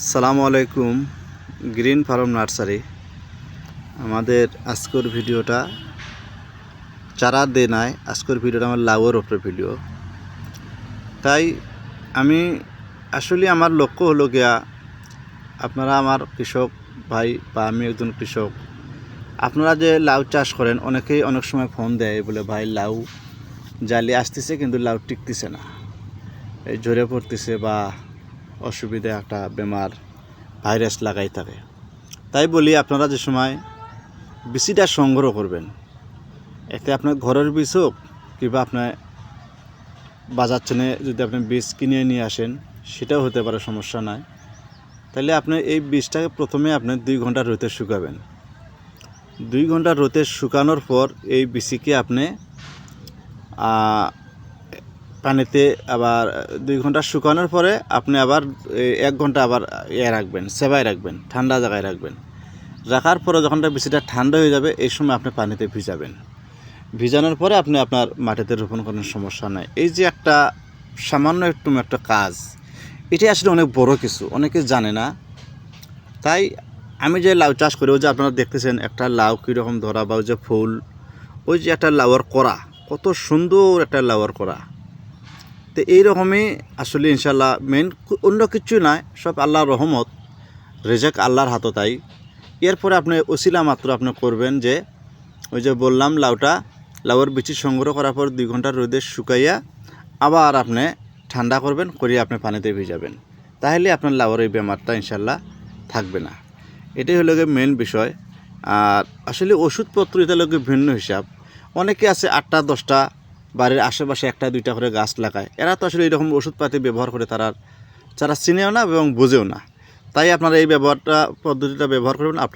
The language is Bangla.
সালামু আলাইকুম, গ্রিন ফার্ম নার্সারি। আমাদের আজকের ভিডিওটা চারা দে নাই, আজকের ভিডিওটা আমার লাউয়ের ওপরে ভিডিও তাই আমি আসলে আমার লক্ষ্য হলো গিয়া আপনারা আমার কৃষক ভাই বা আমি একজন কৃষক, আপনারা যে লাউ চাষ করেন, অনেকেই অনেক সময় ফোন দেয়, বলে, ভাই, লাউ জালি আসতেছে, কিন্তু লাউ টিকতেছে না। এই ঝরে পড়তেছে বা অসুবিধা একটা বেমার ভাইরাস লাগাই থাকে। তাই বলি আপনারা যে সময় বিচিটা সংগ্রহ করবেন, এতে আপনার ঘরের বীজ হোক কিংবা আপনার বাজার চেনে যদি আপনি বীজ কিনে নিয়ে আসেন, সেটাও হতে পারে, সমস্যা নাই। তাহলে আপনি এই বীজটাকে প্রথমে আপনি দুই ঘণ্টা রোদে শুকাবেন। দুই ঘণ্টা রোদে শুকানোর পর এই বিচিকে আপনি পানিতে আবার দুই ঘণ্টা শুকানোর পরে আপনি আবার এক ঘণ্টা আবার ইয়ে রাখবেন সেবায় রাখবেন, ঠান্ডা জায়গায় রাখবেন। রাখার পরে যখন এটা বেশিটা ঠান্ডা হয়ে যাবে, এই সময় আপনি পানিতে ভিজাবেন। ভিজানোর পরে আপনি আপনার মাটিতে রোপণ করার সমস্যা নাই। এই যে একটা সামান্য একটু একটা কাজ এটি আসলে অনেক বড় কিছু, অনেকে জানে না। তাই আমি যে লাউ চাষ করি, ওই যে আপনারা দেখতেছেন একটা লাউ কীরকম ধরা বা ওই যে ফুল, ওই যে একটা লাউয়ের করা কত সুন্দর একটা লাউয়ের করা তো এইরকমই আসলে ইনশাল্লাহ মেন অন্য কিছু নয় সব আল্লাহর রহমত, রেজাক আল্লাহর হাতে তাই। এরপরে আপনি ওসিলা মাত্র আপনি করবেন যে, ওই যে বললাম লাউটা, লাউয়ের বিচি সংগ্রহ করার পর দুই ঘণ্টা রোদে শুকাইয়া আবার আপনি ঠান্ডা করবেন, করিয়ে আপনি পানিতে ভিজাবেন। তাহলে আপনার লাউয়ের এই বেমারটা ইনশাল্লাহ থাকবে না। এটাই হলো গিয়ে মেন বিষয়। আর আসলে ওষুধপত্র এটা গিয়ে ভিন্ন হিসাব। অনেকে আছে আটটা, দশটা বাড়ির আশেপাশে একটা, দুইটা করে গাছ লাগায়। এরা তো আসলে এরকম ওষুধপাতি ব্যবহার করে, তারা তারা চিনেও না এবং বোঝেও না। তাই আপনারা এই ব্যবহারটা, পদ্ধতিটা ব্যবহার করবেন আপনার